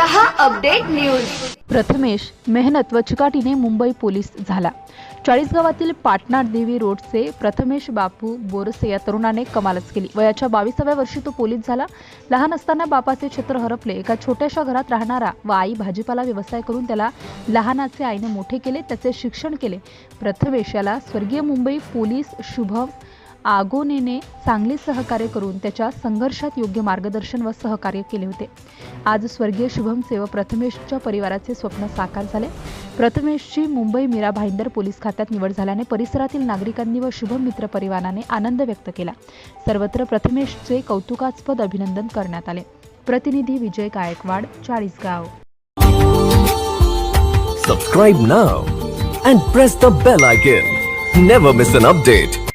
Update news. Prathamesh मेहनत व चिकाटीने मुंबई पोलीस झाला. चाळीसगावातील पाटणा देवी रोडचे प्रथमेश बापू बोरसे या तरुणाने कमालच केली. वयाच्या बावीसाव्या वर्षी तो पोलीस झाला. लहान असताना बापाचे छत्र हरपले. एका छोट्याशा घरात राहणारा व आई भाजीपाला व्यवसाय करून त्याला लहानाचे आईने मोठे केले त्याचे शिक्षण केले. प्रथमेश याला स्वर्गीय मुंबई पोलीस शुभम आगोनेने चांगले सहकार्य करून त्याच्या संघर्षात योग्य मार्गदर्शन व सहकार्य केले होते. आज स्वर्गीय शुभम सेव प्रथमेशच्या परिवाराचे स्वप्न साकार झाले. प्रथमेशची मुंबई मीरा भाईंदर पोलीस खात्यात निवड झाल्याने परिसरातील नागरिकांनी व शुभम मित्र परिवाराने आनंद व्यक्त केला. सर्वत्र प्रथमेशचे कौतुकास्पद अभिनंदन करण्यात आले. प्रतिनिधी Vijay Gaikwad Chalisgaon. Subscribe now and press the bell icon never miss an update